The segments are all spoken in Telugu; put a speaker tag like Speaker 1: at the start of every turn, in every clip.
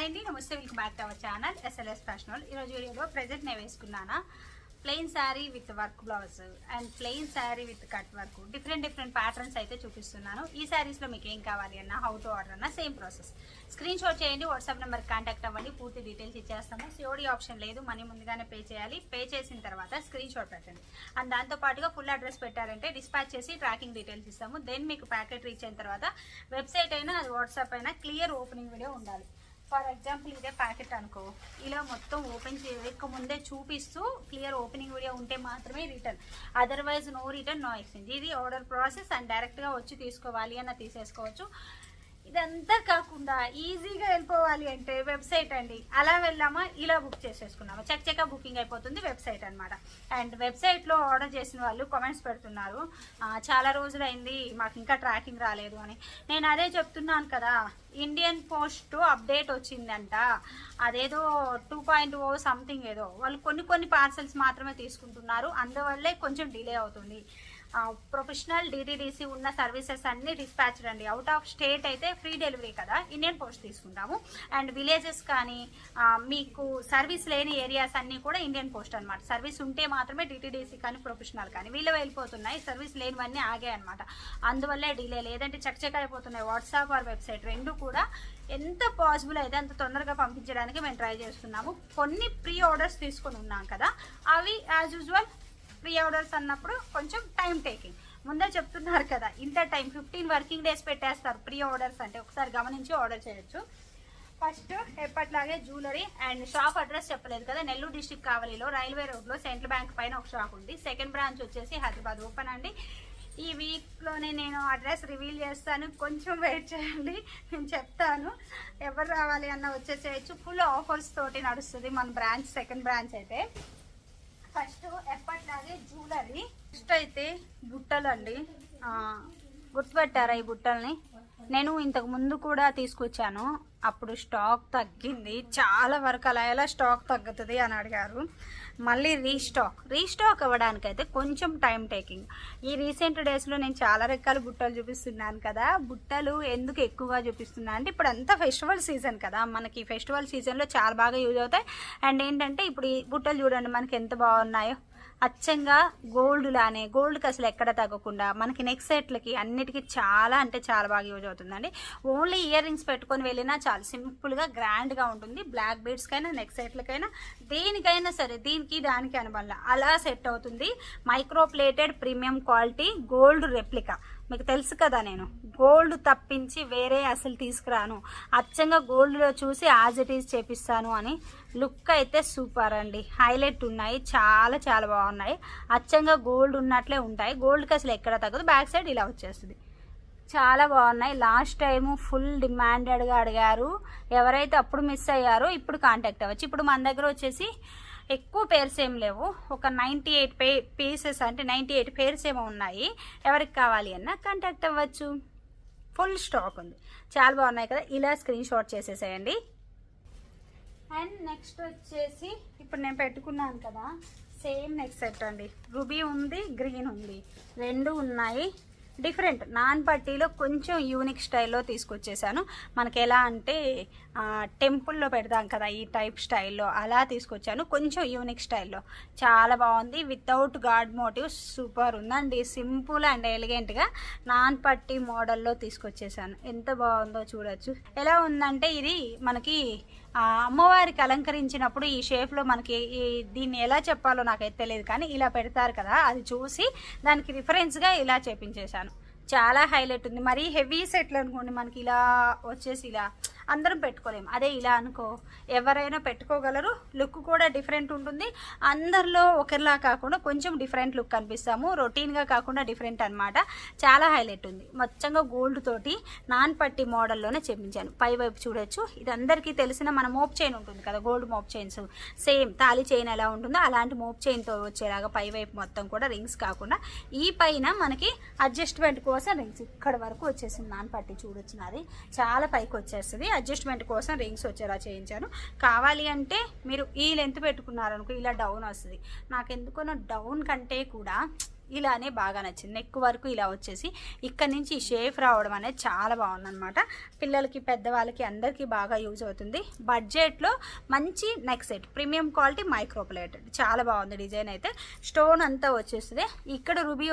Speaker 1: హాయ్ అండి నమస్తే welcome back to our channel SLS fashional ఈరోజు వీడియోలో ప్రజెంట్ నేను వేసుకున్నానా? Plain sari with work blouse and plain sari with cut work different different patterns అయితే చూపిస్తున్నాను. ఈ శారీస్లో మీకు ఏం కావాలి అన్న హౌ టు ఆర్డర్ అన్న సేమ్ ప్రాసెస్ స్క్రీన్ షాట్ చేయండి వాట్సాప్ నెంబర్ కాంటాక్ట్ అవ్వండి పూర్తి డీటెయిల్స్ ఇచ్చేస్తాము. సిఓడి ఆప్షన్ లేదు మనీ ముందుగానే పే చేయాలి. పే చేసిన తర్వాత స్క్రీన్ షాట్ పెట్టండి. అండ్ దాంతో పాటుగా ఫుల్ అడ్రస్ పెట్టారంటే డిస్పాచ్ చేసి ట్రాకింగ్ డీటెయిల్స్ ఇస్తాము. దెన్ మీకు ప్యాకెట్ రీచ్ అయిన తర్వాత వెబ్సైట్ అయినా అది వాట్సాప్ అయినా క్లియర్ ఓపెనింగ్ వీడియో ఉండాలి. ఫర్ ఎగ్జాంపుల్ ఇదే ప్యాకెట్ అనుకో. ఇలా మొత్తం ఓపెన్ చేయక ముందే చూపిస్తూ క్లియర్ ఓపెనింగ్ వీడియో ఉంటే మాత్రమే return. Otherwise no return no exchange ఇది ఆర్డర్ ప్రాసెస్ అండ్ డైరెక్ట్గా వచ్చి తీసుకోవాలి అన్న తీసేసుకోవచ్చు. ఇదంతా కాకుండా ఈజీగా వెళ్ళిపోవాలి అంటే వెబ్సైట్ అండి. అలా వెళ్ళామా ఇలా బుక్ చేసేసుకున్నామా. చెక్ చెక్క బుకింగ్ అయిపోతుంది వెబ్సైట్ అనమాట అండ్ వెబ్సైట్లో ఆర్డర్ చేసిన వాళ్ళు కామెంట్స్ పెడుతున్నారు. చాలా రోజులైంది మాకు ఇంకా ట్రాకింగ్ రాలేదు అని. నేను అదే చెప్తున్నాను కదా ఇండియన్ పోస్ట్ అప్డేట్ వచ్చిందంట. అదేదో టూ పాయింట్ ఓ సంథింగ్ ఏదో. వాళ్ళు కొన్ని కొన్ని పార్సల్స్ మాత్రమే తీసుకుంటున్నారు. అందువల్లే కొంచెం డిలే అవుతుంది. ప్రొఫెషనల్ డీటీడీసీ ఉన్న సర్వీసెస్ అన్ని డిస్పాచ్ అండి. అవుట్ ఆఫ్ స్టేట్ అయితే ఫ్రీ డెలివరీ కదా. ఇండియన్ పోస్ట్ తీసుకుంటాము. అండ్ విలేజెస్ కానీ మీకు సర్వీస్ లేని ఏరియాస్ అన్నీ కూడా ఇండియన్ పోస్ట్ అనమాట సర్వీస్ ఉంటే మాత్రమే డిటిడిసి కానీ ప్రొఫెషనల్ కానీ వీళ్ళు వెళ్ళిపోతున్నాయి. సర్వీస్ లేనివన్నీ ఆగాయి అనమాట అందువల్లే డిలే లేదంటే చకచక అయిపోతున్నాయి. వాట్సాప్ ఆర్ వెబ్సైట్ రెండు కూడా ఎంత పాసిబుల్ అయితే అంత తొందరగా పంపించడానికి మేము ట్రై చేస్తున్నాము. కొన్ని ప్రీ ఆర్డర్స్ తీసుకొని ఉన్నాం కదా. అవి యాజ్ యూజువల్ ప్రీ ఆర్డర్స్ అన్నప్పుడు కొంచెం టైం టేకింగ్ ముందే చెప్తున్నారు కదా ఇంత టైం ఫిఫ్టీన్ వర్కింగ్ డేస్ పెట్టేస్తారు ప్రీ ఆర్డర్స్ అంటే. ఒకసారి గమనించి ఆర్డర్ చేయొచ్చు. ఫస్ట్ ఎప్పట్లాగే జ్యువెలరీ అండ్ షాప్ అడ్రస్ చెప్పలేదు కదా నెల్లూరు డిస్టిక్ కావలిలో రైల్వే రోడ్లో సెంట్రల్ బ్యాంక్ పైన ఒక షాప్ ఉంది. సెకండ్ బ్రాంచ్ వచ్చేసి హైదరాబాద్ ఓపెన్ అండి. ఈ వీక్లోనే నేను అడ్రస్ రివీల్ చేస్తాను. కొంచెం వెయిట్ చేయండి నేను చెప్తాను. ఎవరు రావాలి అన్న వచ్చేసేయచ్చు. ఫుల్ ఆఫర్స్ తోటి నడుస్తుంది మన బ్రాంచ్ సెకండ్ బ్రాంచ్ అయితే. ఫస్ట్ ఎప్పట్లాగే జ్యువెలరీ. ఫస్ట్ అయితే బుట్టలు అండి గుర్తుపెట్టారా ఈ బుట్టల్ని? నేను ఇంతకు ముందు కూడా తీసుకొచ్చాను. అప్పుడు స్టాక్ తగ్గింది. చాలా వరకు అలా ఎలా స్టాక్ తగ్గుతుంది అని అడిగారు. మళ్ళీ రీస్టాక్. రీస్టాక్ అవ్వడానికైతే కొంచెం టైం టేకింగ్. ఈ రీసెంట్ డేస్లో నేను చాలా రకాల బుట్టలు చూపిస్తున్నాను కదా. బుట్టలు ఎందుకు ఎక్కువగా చూపిస్తున్నాను అంటే ఇప్పుడు అంతా ఫెస్టివల్ సీజన్ కదా. మనకి ఫెస్టివల్ సీజన్లో చాలా బాగా యూజ్ అవుతాయి. అండ్ ఏంటంటే ఇప్పుడు ఈ బుట్టలు చూడండి మనకి ఎంత బాగున్నాయో. అచ్చంగా గోల్డ్ లానే గోల్డ్కి అసలు ఎక్కడ తగ్గకుండా మనకి నెక్ సెట్లకి అన్నిటికీ చాలా అంటే చాలా బాగా యూజ్ అవుతుందండి. ఓన్లీ ఇయర్ రింగ్స్ పెట్టుకొని వెళ్ళినా చాలా. సింపుల్గా గ్రాండ్గా ఉంటుంది. బ్లాక్ బీడ్స్కైనా నెక్ సెట్లకైనా దేనికైనా సరే దీనికి దానికి అనుబంధం. అలా సెట్ అవుతుంది. Micro plated premium quality gold replica మీకు తెలుసు కదా నేను. గోల్డ్ తప్పించి వేరే అసలు తీసుకురాను. అచ్చంగా గోల్డ్లో చూసి యాజ్ ఇట్ ఈజ్ చేపిస్తాను అని లుక్ అయితే సూపర్ అండి. హైలైట్ ఉన్నాయి. చాలా చాలా బాగున్నాయి. అచ్చంగా గోల్డ్ ఉన్నట్లే ఉంటాయి. గోల్డ్కి అసలు ఎక్కడ తగ్గదు. బ్యాక్ సైడ్ ఇలా వచ్చేస్తుంది. చాలా బాగున్నాయి. లాస్ట్ టైము ఫుల్ డిమాండెడ్గా అడిగారు. ఎవరైతే అప్పుడు మిస్ అయ్యారో ఇప్పుడు కాంటాక్ట్ అవ్వచ్చు. ఇప్పుడు మన దగ్గర వచ్చేసి ఎక్కువ పేర్స్ ఏం లేవు. ఒక నైంటీ ఎయిట్ పే పీసెస్ అంటే నైంటీ ఎయిట్ పేర్స్ ఏమో ఉన్నాయి. ఎవరికి కావాలి అన్నా కాంటాక్ట్ అవ్వచ్చు. ఫుల్ స్టాక్ ఉంది. చాలా బాగున్నాయి కదా. ఇలా స్క్రీన్ షాట్ చేసేసేయండి. అండ్ నెక్స్ట్ వచ్చేసి ఇప్పుడు నేను పెట్టుకున్నాను కదా సేమ్ నెక్ సెట్ అండి. రుబీ ఉంది గ్రీన్ ఉంది. రెండు ఉన్నాయి. డిఫరెంట్ నాన్ పట్టీలో కొంచెం యూనిక్ స్టైల్లో తీసుకొచ్చేసాను. మనకి ఎలా అంటే టెంపుల్లో పెడతాం కదా ఈ టైప్ స్టైల్లో అలా తీసుకొచ్చాను కొంచెం యూనిక్ స్టైల్లో చాలా బాగుంది. వితౌట్ గాడ్ మోటివ్ సూపర్ ఉందండి. సింపుల్ అండ్ ఎలిగెంట్గా నాన్ పట్టీ మోడల్లో తీసుకొచ్చేసాను. ఎంత బాగుందో చూడొచ్చు. ఎలా ఉందంటే ఇది మనకి అమ్మవారికి అలంకరించినప్పుడు ఈ షేప్లో మనకి దీన్ని ఎలా చెప్పాలో నాకైతే తెలియదు కానీ ఇలా పెడతారు కదా అది చూసి దానికి రిఫరెన్స్గా ఇలా చేపించేశాను. చాలా హైలైట్ ఉంది. మరీ హెవీ సెట్లు అనుకోండి మనకి ఇలా వచ్చేసి ఇలా అందరం పెట్టుకోలేము. అదే ఇలా అనుకో. ఎవరైనా పెట్టుకోగలరు. లుక్ కూడా డిఫరెంట్ ఉంటుంది. అందరిలో ఒకరిలా కాకుండా కొంచెం డిఫరెంట్ లుక్ కనిపిస్తాము. రొటీన్గా కాకుండా డిఫరెంట్ అన్నమాట. చాలా హైలైట్ ఉంది. మొత్తంగా గోల్డ్ తోటి నాన్ పట్టి మోడల్లోనే చేపించాను పై వైపు చూడొచ్చు. ఇది అందరికీ తెలిసిన మన మోప్ చైన్ ఉంటుంది కదా గోల్డ్ మోప్ చైన్స్. సేమ్ తాళి చైన్ ఎలా ఉంటుందో అలాంటి మోప్ చైన్తో వచ్చేలాగా పై వైపు మొత్తం కూడా రింగ్స్ కాకుండా ఈ పైన మనకి అడ్జస్ట్మెంట్ కోసం రింగ్స్ ఇక్కడ వరకు వచ్చేసింది. నాన్ పట్టి చూడొచ్చు నాది. చాలా పైకి వచ్చేస్తుంది. అడ్జస్ట్మెంట్ కోసం రింగ్స్ వచ్చేలా చేయించాను. కావాలి అంటే మీరు ఈ లెంత్ పెట్టుకున్నారనుకో ఇలా డౌన్ వస్తుంది. నాకు ఎందుకనో డౌన్ కంటే కూడా ఇలానే బాగా నచ్చింది. నెక్ వరకు ఇలా వచ్చేసి ఇక్కడ నుంచి షేప్ రావడం అనేది చాలా బాగుందన్నమాట. పిల్లలకి పెద్దవాళ్ళకి అందరికీ బాగా యూజ్ అవుతుంది. బడ్జెట్లో మంచి neck set premium quality micro plate చాలా బాగుంది డిజైన్ అయితే. స్టోన్ అంతా వచ్చేస్తుంది. ఇక్కడ రూబీ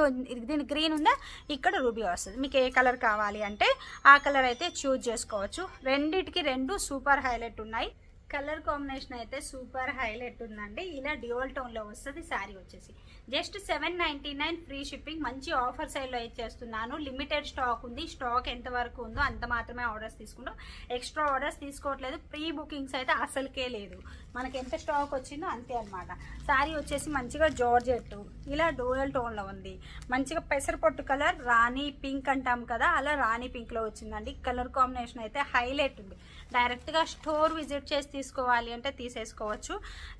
Speaker 1: దీని గ్రీన్ ఉందా? ఇక్కడ రూబీ వస్తుంది. మీకు ఏ కలర్ కావాలి అంటే ఆ కలర్ అయితే చూజ్ చేసుకోవచ్చు. రెండిటికి రెండు సూపర్ హైలైట్ ఉన్నాయి. కలర్ కాంబినేషన్ అయితే సూపర్ హైలైట్ ఉందండి. ఇలా డ్యూవల్ టోన్లో వస్తుంది శారీ వచ్చేసి. Just seven ninety nine free shipping. మంచి ఆఫర్ సైడ్లో ఇచ్చేస్తున్నాను. లిమిటెడ్ స్టాక్ ఉంది. స్టాక్ ఎంత వరకు ఉందో అంత మాత్రమే ఆర్డర్స్ తీసుకుంటాం. ఎక్స్ట్రా ఆర్డర్స్ తీసుకోవట్లేదు. ప్రీ బుకింగ్స్ అయితే అసలుకే లేదు. మనకి ఎంత స్టాక్ వచ్చిందో అంతే అనమాట శారీ వచ్చేసి మంచిగా జార్జెట్టు ఇలా డోయల్ టోన్లో ఉంది. మంచిగా పెసరపొట్టు కలర్ రాణి పింక్ అంటాం కదా అలా రాణి పింక్లో వచ్చిందండి. కలర్ కాంబినేషన్ అయితే హైలైట్ ఉంది. డైరెక్ట్గా స్టోర్ విజిట్ చేసి తీసుకోవాలి అంటే తీసేసుకోవచ్చు.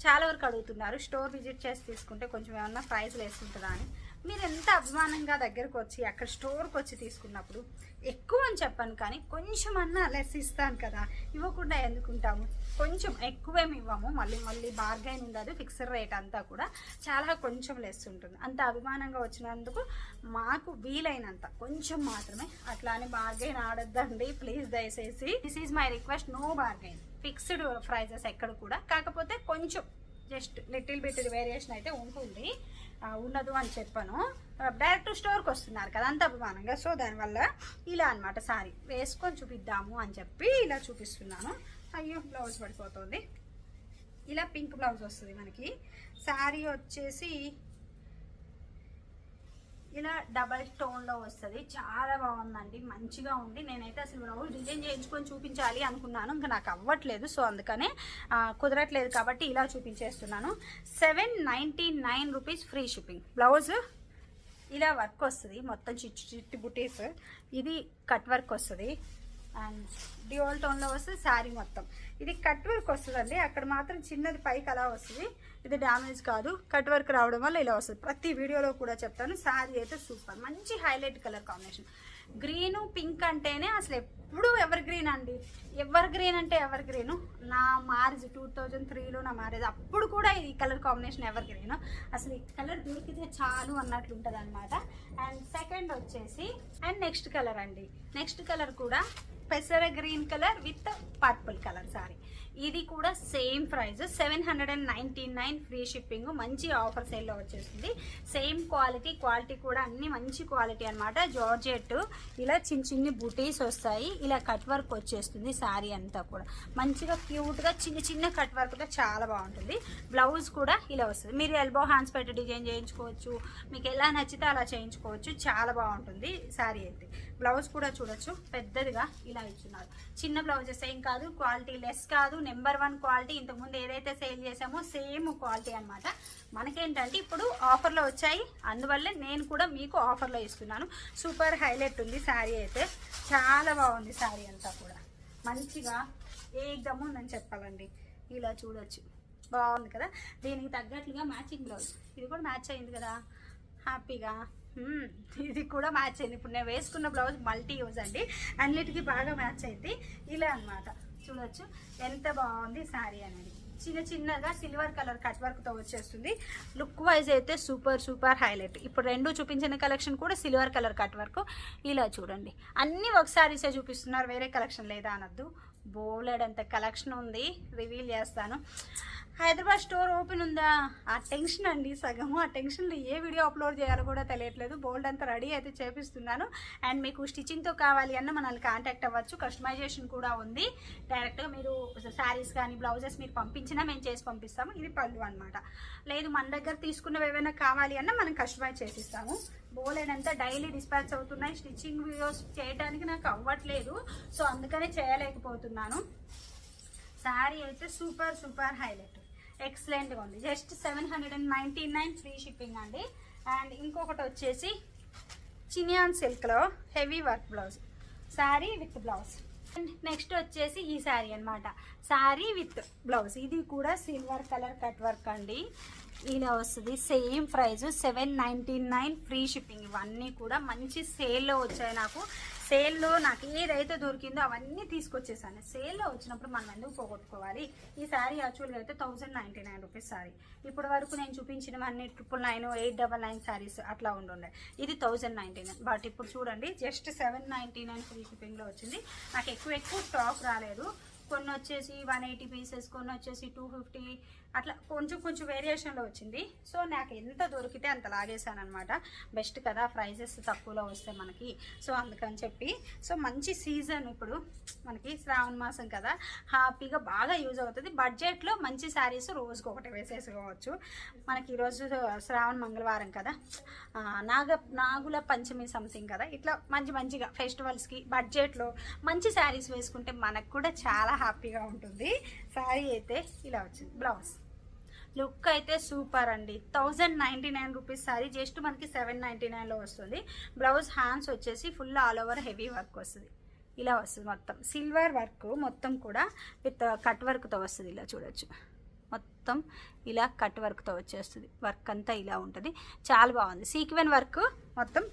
Speaker 1: చాలా వరకు అడుగుతున్నారు స్టోర్ విజిట్ చేసి తీసుకుంటే కొంచెం ఏమన్నా ప్రైస్ వేస్తుంటుందా అని. మీరు ఎంత అభిమానంగా దగ్గరకు వచ్చి అక్కడ స్టోర్కి వచ్చి తీసుకున్నప్పుడు ఎక్కువ అని చెప్పాను కానీ కొంచెం అన్నా లెస్ ఇస్తాను కదా. ఇవ్వకుండా ఎందుకుంటాము కొంచెం ఎక్కువేమి ఇవ్వము. మళ్ళీ మళ్ళీ బార్గైన్ ఉండదు. ఫిక్స్డ్ రేట్ అంతా కూడా చాలా కొంచెం లెస్ ఉంటుంది. అంత అభిమానంగా వచ్చినందుకు మాకు వీలైనంత కొంచెం మాత్రమే అట్లా అని బార్గైన్ ఆడొద్దండి. ప్లీజ్ దయచేసి. This is my request no bargain fixed prices ఎక్కడ కూడా. కాకపోతే కొంచెం జస్ట్ లిటిల్ బిట్ వేరియేషన్ అయితే ఉంటుంది. ఉండదు అని చెప్పాను. డైరెక్ట్ స్టోర్కి వస్తున్నారు కదా అంత అభిమానంగా. సో దానివల్ల ఇలా అన్నమాట. సారీ వేసుకొని చూపిద్దాము అని చెప్పి ఇలా చూపిస్తున్నాను. అయ్యో బ్లౌజ్ పడిపోతుంది. ఇలా పింక్ బ్లౌజ్ వస్తుంది మనకి. శారీ వచ్చేసి ఇలా డబల్ టోన్లో వస్తుంది. చాలా బాగుందండి. మంచిగా ఉంది. నేనైతే అసలు బ్లౌజ్ డిజైన్ చేయించుకొని చూపించాలి అనుకున్నాను. ఇంకా నాకు అవ్వట్లేదు. సో అందుకనే కుదరట్లేదు కాబట్టి ఇలా చూపించేస్తున్నాను. Seven ninety nine rupees free shipping. Blouse ఇలా వర్క్ వస్తుంది. మొత్తం చిట్టి చిట్టి బుటీస్. ఇది కట్ వర్క్ వస్తుంది. అండ్ డియోల్ టోన్లో వస్తుంది శారీ మొత్తం. ఇది కట్ వర్క్ వస్తుందండి. అక్కడ మాత్రం చిన్నది పైకి అలా వస్తుంది. ఇది డ్యామేజ్ కాదు. కట్ వర్క్ రావడం వల్ల ఇలా వస్తుంది. ప్రతి వీడియోలో కూడా చెప్తాను. శారీ అయితే సూపర్ మంచి highlight colour combination green pink అంటేనే అసలు ఎప్పుడు ఎవర్ గ్రీన్ అండి. ఎవర్ గ్రీన్ అంటే ఎవర్ గ్రీన్ నా మ్యారేజ్ టూ థౌజండ్ త్రీలో నా మ్యారేజ్ అప్పుడు కూడా ఈ కలర్ కాంబినేషన్ ఎవర్ గ్రీన్ అసలు ఈ కలర్ దొరికితే చాలు అన్నట్లు ఉంటుంది అనమాట అండ్ సెకండ్ వచ్చేసి అండ్ నెక్స్ట్ కలర్ అండి. నెక్స్ట్ కలర్ కూడా పెసర green colour with purple colour sari ఇది కూడా same price seven hundred and ninety nine free shipping మంచి ఆఫర్ సేల్లో వచ్చేస్తుంది సేమ్ క్వాలిటీ క్వాలిటీ కూడా అన్ని మంచి క్వాలిటీ అనమాట జార్జెట్ ఇలా చిన్న చిన్ని బుటీస్ వస్తాయి. ఇలా కట్ వర్క్ వచ్చేస్తుంది శారీ అంతా కూడా. మంచిగా క్యూట్గా చిన్న చిన్న కట్ వర్క్తో చాలా బాగుంటుంది. బ్లౌజ్ కూడా ఇలా వస్తుంది. మీరు ఎల్బో హ్యాండ్స్ పెట్టి డిజైన్ చేయించుకోవచ్చు. మీకు ఎలా నచ్చితే అలా చేయించుకోవచ్చు. చాలా బాగుంటుంది శారీ అయితే. బ్లౌజ్ కూడా చూడొచ్చు. పెద్దదిగా ఇలా ఇచ్చున్నారు. చిన్న బ్లౌజెస్ ఏం కాదు క్వాలిటీ లెస్ కాదు. Number one quality. ఇంతకుముందు ఏదైతే సేల్ చేసామో సేమ్ క్వాలిటీ అనమాట మనకేంటంటే ఇప్పుడు ఆఫర్లో వచ్చాయి. అందువల్లే నేను కూడా మీకు ఆఫర్లో ఇస్తున్నాను. సూపర్ హైలైట్ ఉంది శారీ అయితే. చాలా బాగుంది శారీ అంతా కూడా. మంచిగా ఏకదమ్ ఉందని చెప్పాలండి. ఇలా చూడొచ్చు. బాగుంది కదా? దీనికి తగ్గట్లుగా మ్యాచింగ్ బ్లౌజ్. ఇది కూడా మ్యాచ్ అయింది కదా? హ్యాపీగా? ఇది కూడా మ్యాచ్ అయింది. ఇప్పుడు నేను వేసుకున్న బ్లౌజ్ మల్టీ యూజ్ అండి. అన్నిటికీ బాగా మ్యాచ్ అయింది ఇలా అన్నమాట. చూడొచ్చు. ఎంత బాగుంది శారీ అనేది. చిన్న చిన్నగా సిల్వర్ కలర్ కట్ వర్క్తో వచ్చేస్తుంది. లుక్ వైజ్ అయితే సూపర్ సూపర్ హైలైట్. ఇప్పుడు రెండు చూపించిన కలెక్షన్ కూడా సిల్వర్ కలర్ కట్ వర్క్. ఇలా చూడండి. అన్నీ ఒక సారీసే చూపిస్తున్నారు. వేరే కలెక్షన్ లేదా అనొద్దు. బోలెడ్ అంత కలెక్షన్ ఉంది. రివీల్ చేస్తాను. హైదరాబాద్ స్టోర్ ఓపెన్ ఉందా? ఆ టెన్షన్ అండి సగము. ఆ టెన్షన్లో ఏ వీడియో అప్లోడ్ చేయాలో కూడా తెలియట్లేదు. బోల్డ్ అంతా రెడీ అయితే చేపిస్తున్నాను. అండ్ మీకు స్టిచ్చింగ్తో కావాలి అన్న మనల్ని కాంటాక్ట్ అవ్వచ్చు. కస్టమైజేషన్ కూడా ఉంది. డైరెక్ట్గా మీరు శారీస్ కానీ బ్లౌజెస్ మీరు పంపించినా మేము చేసి పంపిస్తాము. ఇది పళ్ళు అనమాట లేదు మన దగ్గర తీసుకున్నవి ఏమైనా కావాలి అన్న మనం కస్టమైజ్ చేసిస్తాము. బోలేనంత డైలీ డిస్పాచ్ అవుతున్నాయి. స్టిచ్చింగ్ వీడియోస్ చేయడానికి నాకు అవ్వట్లేదు. సో అందుకనే చేయలేకపోతున్నాను. శారీ అయితే సూపర్ సూపర్ హైలైట్. ఎక్సలెంట్గా ఉంది. Just seven hundred and ninety nine free shipping అండి. అండ్ ఇంకొకటి వచ్చేసి చినియాన్ సిల్క్లో heavy work blouse sari with blouse next వచ్చేసి ఈ శారీ అనమాట శారీ విత్ బ్లౌజ్ ఇది కూడా సిల్వర్ కలర్ కట్ వర్క్ అండి. ఇలా వస్తుంది. Same price seven ninety nine free shipping ఇవన్నీ కూడా మంచి సేల్లో వచ్చాయి నాకు. సేల్లో నాకు ఏదైతే దొరికిందో అవన్నీ తీసుకొచ్చేసాను. సేల్లో వచ్చినప్పుడు మనం ఎందుకు పోగొట్టుకోవాలి? ఈ శారీ యాక్చువల్గా అయితే thousand ninety nine rupees sari ఇప్పటి వరకు నేను చూపించినవన్నీ triple nine eight double nine saris అట్లా ఉండుండే. ఇది థౌజండ్ నైంటీ నైన్ బట్ ఇప్పుడు చూడండి just seven ninety nine free షిప్పింగ్లో వచ్చింది. నాకు ఎక్కువ ఎక్కువ స్టాక్ రాలేదు. కొన్ని వచ్చేసి వన్ ఎయిటీ పీసెస్ కొన్ని వచ్చేసి టూ ఫిఫ్టీ అట్లా కొంచెం కొంచెం వేరియేషన్లో వచ్చింది. సో నాకు ఎంత దొరికితే అంత లాగేశాను అనమాట బెస్ట్ కదా ప్రైజెస్ తక్కువలో వస్తాయి మనకి. సో అందుకని చెప్పి సో మంచి సీజన్ ఇప్పుడు మనకి శ్రావణ మాసం కదా హ్యాపీగా బాగా యూజ్ అవుతుంది. బడ్జెట్లో మంచి శారీస్ రోజుకి ఒకటి వేసేసుకోవచ్చు. మనకి ఈరోజు శ్రావణ మంగళవారం కదా నాగ నాగుల పంచమి సంథింగ్ కదా ఇట్లా మంచి మంచిగా ఫెస్టివల్స్కి బడ్జెట్లో మంచి శారీస్ వేసుకుంటే మనకు కూడా చాలా హ్యాపీగా ఉంటుంది. శారీ అయితే ఇలా వచ్చింది బ్లౌజ్ లుక్ అయితే సూపర్ అండి. Thousand ninety nine rupees sari just మనకి సెవెన్ నైంటీ నైన్లో వస్తుంది. బ్లౌజ్ హ్యాండ్స్ వచ్చేసి full all over heavy work వస్తుంది. ఇలా వస్తుంది మొత్తం. సిల్వర్ వర్క్ మొత్తం కూడా విత్ కట్ వర్క్తో వస్తుంది. ఇలా చూడొచ్చు. మొత్తం ఇలా కట్ వర్క్తో వచ్చేస్తుంది. వర్క్ అంతా ఇలా ఉంటుంది. చాలా బాగుంది. సీక్వెన్ వర్క్ మొత్తం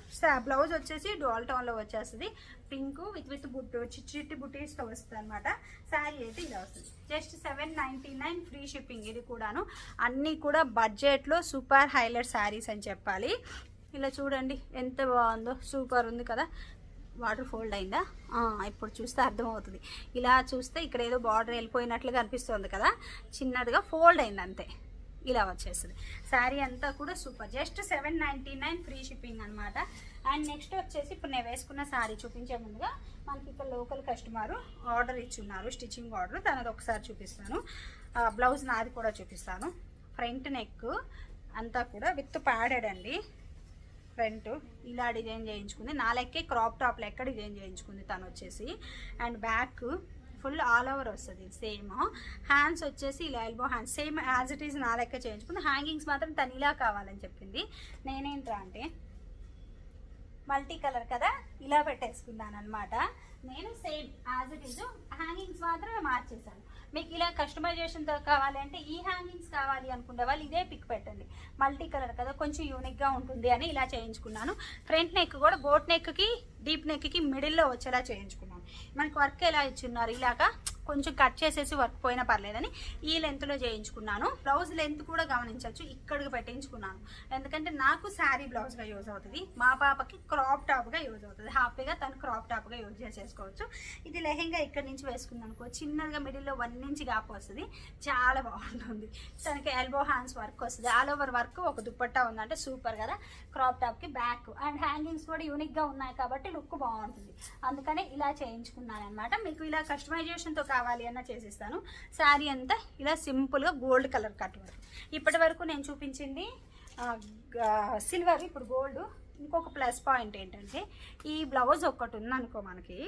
Speaker 1: బ్లౌజ్ వచ్చేసి డోల్ టోన్లో వచ్చేస్తుంది. పింక్ విత్ విత్ బుట్టు చిట్టి చిట్టి బుట్టీస్తో వస్తుంది అనమాట శారీ అయితే ఇలా వస్తుంది. Just seven ninety nine free shipping ఇది కూడాను. అన్నీ కూడా బడ్జెట్లో సూపర్ హైలైట్ శారీస్ అని చెప్పాలి. ఇలా చూడండి ఎంత బాగుందో. సూపర్ ఉంది కదా. వాటర్ ఫోల్డ్ అయిందా? ఇప్పుడు చూస్తే అర్థమవుతుంది. ఇలా చూస్తే ఇక్కడ ఏదో బార్డర్ వెళ్ళిపోయినట్లుగా అనిపిస్తుంది కదా. చిన్నదిగా ఫోల్డ్ అయింది అంతే. ఇలా వచ్చేస్తుంది. శారీ అంతా కూడా super just seven ninety nine free shipping అనమాట అండ్ నెక్స్ట్ వచ్చేసి ఇప్పుడు నేను వేసుకున్న శారీ చూపించే ముందుగా మనకి ఇక్కడ లోకల్ కస్టమర్ ఆర్డర్ ఇచ్చున్నారు స్టిచ్చింగ్ ఆర్డర్ తనది ఒకసారి చూపిస్తాను. బ్లౌజ్ నాది కూడా చూపిస్తాను. ఫ్రంట్ నెక్ అంతా కూడా విత్ ప్యాడెడ్ అండి. ఫ్రంట్ ఇలా డిజైన్ చేయించుకుంది. నా లెక్కే క్రాప్ టాప్ లెక్క డిజైన్ చేయించుకుంది తను వచ్చేసి. And back full all over వస్తుంది. సేమ్. హ్యాండ్స్ వచ్చేసి ఇలా elbow hands same as it is నా లెక్క చేయించుకుంది హ్యాంగింగ్స్ మాత్రం తను ఇలా కావాలని చెప్పింది. నేనేంట్రా అంటే మల్టీ కలర్ కదా ఇలా పెట్టేసుకున్నాను అనమాట నేను same as it is hangings మాత్రమే మార్చేసాను మీకు ఇలా కస్టమైజేషన్తో కావాలి అంటే ఈ హ్యాంగింగ్స్ కావాలి అనుకునే వాళ్ళు ఇదే పిక్ పెట్టండి. మల్టీ కలర్ కదా కొంచెం యూనిక్గా ఉంటుంది అని ఇలా చేయించుకున్నాను. ఫ్రంట్ నెక్ కూడా బోట్ నెక్కి డీప్ నెక్కి మిడిల్లో వచ్చేలా చేయించుకున్నాను. మనకి వర్క్ ఎలా ఇచ్చున్నారు ఇలాగా కొంచెం కట్ చేసేసి వర్క్ పోయినా పర్లేదని ఈ లెంత్లో చేయించుకున్నాను. బ్లౌజ్ లెంత్ కూడా గమనించవచ్చు. ఇక్కడికి పెట్టించుకున్నాను. ఎందుకంటే నాకు శారీ బ్లౌజ్గా యూజ్ అవుతుంది. మా పాపకి క్రాప్ టాప్గా యూజ్ అవుతుంది. హ్యాపీగా తను క్రాప్ టాప్గా యూజ్ చేసేసుకోవచ్చు. ఇది లెహెంగా ఇక్కడి నుంచి వేసుకుంది అనుకో చిన్నగా మిడిల్లో వన్ ఇంచ్ గ్యాప్ వస్తుంది. చాలా బాగుంటుంది. తనకి ఎల్బో హ్యాండ్స్ వర్క్ వస్తుంది. ఆల్ ఓవర్ వర్క్ ఒక దుప్పట్టా ఉందంటే సూపర్ కదా. క్రాప్ టాప్కి బ్యాక్ అండ్ హ్యాంగింగ్స్ కూడా యూనిక్గా ఉన్నాయి కాబట్టి లుక్ బాగుంటుంది. అందుకనే ఇలా చేయించుకున్నాను అనమాట మీకు ఇలా కస్టమైజేషన్తో కావాలి అన్న చేసిస్తాను. శారీ అంతా ఇలా సింపుల్గా గోల్డ్ కలర్ కట్ వర్క్. ఇప్పటి వరకు నేను చూపించింది సిల్వర్ ఇప్పుడు గోల్డ్. ఇంకొక ప్లస్ పాయింట్ ఏంటంటే ఈ బ్లౌజ్ ఒక్కటి ఉందనుకో మనకి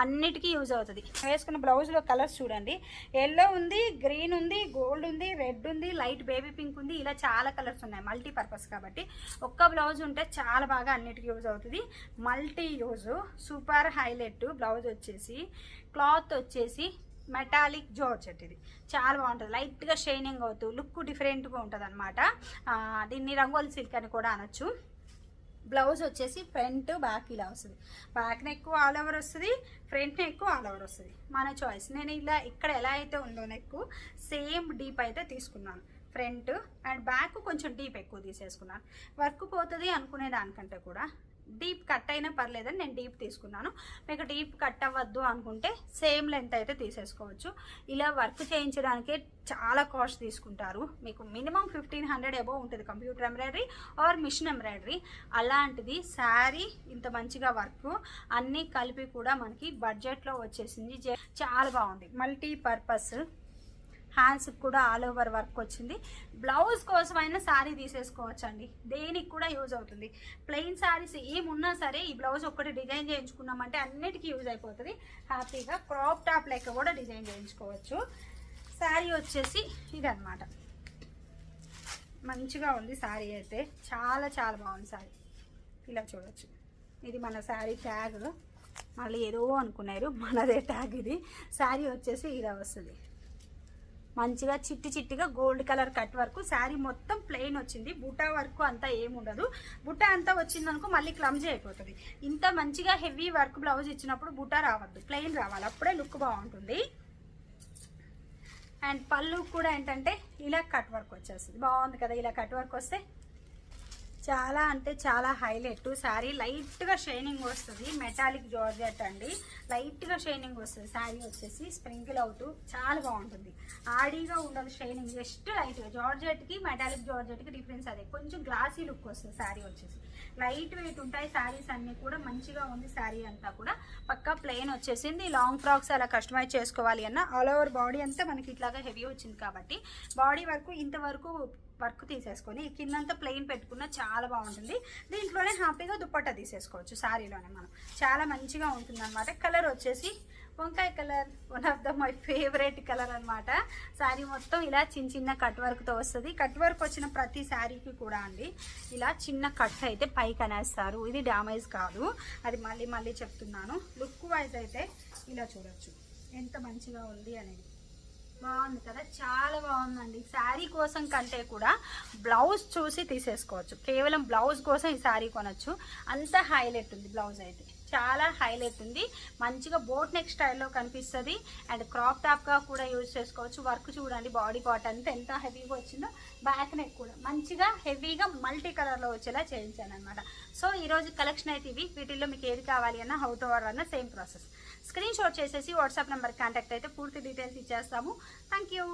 Speaker 1: అన్నిటికీ యూజ్ అవుతుంది. వేసుకున్న బ్లౌజ్లో కలర్స్ చూడండి. ఎల్లో ఉంది గ్రీన్ ఉంది గోల్డ్ ఉంది రెడ్ ఉంది లైట్ బేబీ పింక్ ఉంది ఇలా చాలా కలర్స్ ఉన్నాయి. మల్టీ పర్పస్ కాబట్టి ఒక్క బ్లౌజ్ ఉంటే చాలా బాగా అన్నిటికీ యూజ్ అవుతుంది. Multi use super highlight blouse వచ్చేసి క్లాత్ వచ్చేసి మెటాలిక్ జార్జెట్ ఇది. చాలా బాగుంటుంది. లైట్గా షైనింగ్ అవుతూ లుక్ డిఫరెంట్గా ఉంటుంది అనమాట దీన్ని రంగోలి సిల్క్ అని కూడా అనొచ్చు. బ్లౌజ్ వచ్చేసి ఫ్రంట్ బ్యాక్ ఇలా వస్తుంది. బ్యాక్ నెక్ ఆల్ ఓవర్ వస్తుంది ఫ్రంట్ నెక్ ఆల్ ఓవర్ వస్తుంది. మన చాయిస్. నేను ఇలా ఇక్కడ ఎలా అయితే ఉందో నెక్ సేమ్ డీప్ అయితే తీసుకున్నాను. ఫ్రంట్ అండ్ బ్యాక్ కొంచెం డీప్ ఎక్కువ తీసేసుకున్నాను. వర్క్ పోతుంది అనుకునే దానికంటే కూడా. డీప్ కట్ అయినా పర్లేదని నేను డీప్ తీసుకున్నాను. మీకు డీప్ కట్ అవ్వద్దు అనుకుంటే సేమ్ లెంత్ అయితే తీసేసుకోవచ్చు. ఇలా వర్క్ చేయించడానికే చాలా కాస్ట్ తీసుకుంటారు. మీకు మినిమం ఫిఫ్టీన్ హండ్రెడ్ అబోవ్ ఉంటుంది computer embroidery or machine embroidery. అలాంటిది శారీ ఇంత మంచిగా వర్క్ అన్నీ కలిపి కూడా మనకి బడ్జెట్లో వచ్చేసింది. చాలా బాగుంది. మల్టీ పర్పస్ హ్యాండ్స్కి కూడా ఆల్ ఓవర్ వర్క్ వచ్చింది. బ్లౌజ్ కోసమైనా శారీ తీసేసుకోవచ్చు అండి దేనికి కూడా యూజ్ అవుతుంది. ప్లెయిన్ శారీస్ ఏమున్నా సరే ఈ బ్లౌజ్ ఒక్కటి డిజైన్ చేయించుకున్నామంటే అన్నిటికీ యూజ్ అయిపోతుంది. హ్యాపీగా క్రాప్ టాప్ లెక్క కూడా డిజైన్ చేయించుకోవచ్చు. శారీ వచ్చేసి ఇదన్నమాట. మంచిగా ఉంది శారీ అయితే. చాలా చాలా బాగుంది శారీ ఇలా చూడొచ్చు. ఇది మన శారీ ట్యాగ్. మళ్ళీ ఏదో అనుకున్నారు. మనదే ట్యాగ్ ఇది. శారీ వచ్చేసి ఇలా వస్తుంది. మంచిగా చిట్టి చిట్టిగా gold colour cut work sari మొత్తం ప్లెయిన్ వచ్చింది. బుటా వర్క్ అంతా ఏముండదు బుటా అంతా వచ్చిందనుకో మళ్ళీ క్లమ్జీ అయిపోతుంది. ఇంత మంచిగా హెవీ వర్క్ బ్లౌజ్ ఇచ్చినప్పుడు బుటా రావద్దు. ప్లెయిన్ రావాలి. అప్పుడే లుక్ బాగుంటుంది. అండ్ పళ్ళు కూడా ఏంటంటే ఇలా కట్ వర్క్ వచ్చేస్తుంది. బాగుంది కదా ఇలా కట్ వర్క్ వస్తే? చాలా అంటే చాలా హైలైట్. శారీ లైట్గా షైనింగ్ వస్తుంది. మెటాలిక్ జార్జెట్ అండి. లైట్గా షైనింగ్ వస్తుంది. శారీ వచ్చేసి స్ప్రింకిల్ అవుతూ చాలా బాగుంటుంది. ఆడీగా ఉండదు షైనింగ్. జస్ట్ లైట్గా. జార్జెట్కి మెటాలిక్ జార్జెట్కి డిఫరెన్స్ అదే. కొంచెం గ్లాసీ లుక్ వస్తుంది. శారీ వచ్చేసి. లైట్ వెయిట్ ఉంటాయి శారీస్ అన్నీ కూడా మంచిగా ఉంది శారీ అంతా కూడా. పక్కా ప్లెయిన్ వచ్చేసింది. లాంగ్ ఫ్రాక్స్ అలా కస్టమైజ్ చేసుకోవాలి అన్న. ఆల్ ఓవర్ బాడీ అంతా మనకి ఇట్లాగా హెవీ వచ్చింది కాబట్టి బాడీ వరకు ఇంతవరకు వర్క్ తీసేసుకొని కిందంతా ప్లెయిన్ పెట్టుకున్న చాలా బాగుంటుంది. దీంట్లోనే హ్యాపీగా దుప్పట్టా తీసేసుకోవచ్చు శారీలోనే మనం. చాలా మంచిగా ఉంటుంది అనమాట కలర్ వచ్చేసి వంకాయ colour one of the my favourite colour అనమాట శారీ మొత్తం ఇలా చిన్న చిన్న కట్ వర్క్తో వస్తుంది. కట్ వర్క్ వచ్చిన ప్రతి శారీకి కూడా అండి ఇలా చిన్న కట్ అయితే పైకి అనేస్తారు. ఇది డ్యామేజ్ కాదు. అది మళ్ళీ మళ్ళీ చెప్తున్నాను. లుక్ వైజ్ అయితే ఇలా చూడొచ్చు. ఎంత మంచిగా ఉంది అనేది. బాగుంది కదా? చాలా బాగుందండి. శారీ కోసం కంటే కూడా బ్లౌజ్ చూసి తీసేసుకోవచ్చు. కేవలం బ్లౌజ్ కోసం ఈ శారీ కొనొచ్చు. అంత హైలైట్ ఉంది బ్లౌజ్ అయితే. చాలా హైలైట్ ఉంది. మంచిగా బోట్ నెక్ స్టైల్లో కనిపిస్తుంది. అండ్ క్రాప్ టాప్గా కూడా యూజ్ చేసుకోవచ్చు. వర్క్ చూడండి బాడీ పార్ట్ అంతా ఎంత హెవీగా వచ్చిందో. బ్యాక్ నెక్ కూడా మంచిగా హెవీగా మల్టీ కలర్లో వచ్చేలా చేయించాను అనమాట సో ఈరోజు కలెక్షన్ అయితే ఇవి. వీటిల్లో మీకు ఏది కావాలి అన్న హౌ టు ఆర్డర్ అన్న సేమ్ ప్రాసెస్ స్క్రీన్ షాట్ చేసేసి వాట్సాప్ నెంబర్ కాంటాక్ట్ అయితే పూర్తి డీటెయిల్స్ ఇచ్చేస్తాము. Thank you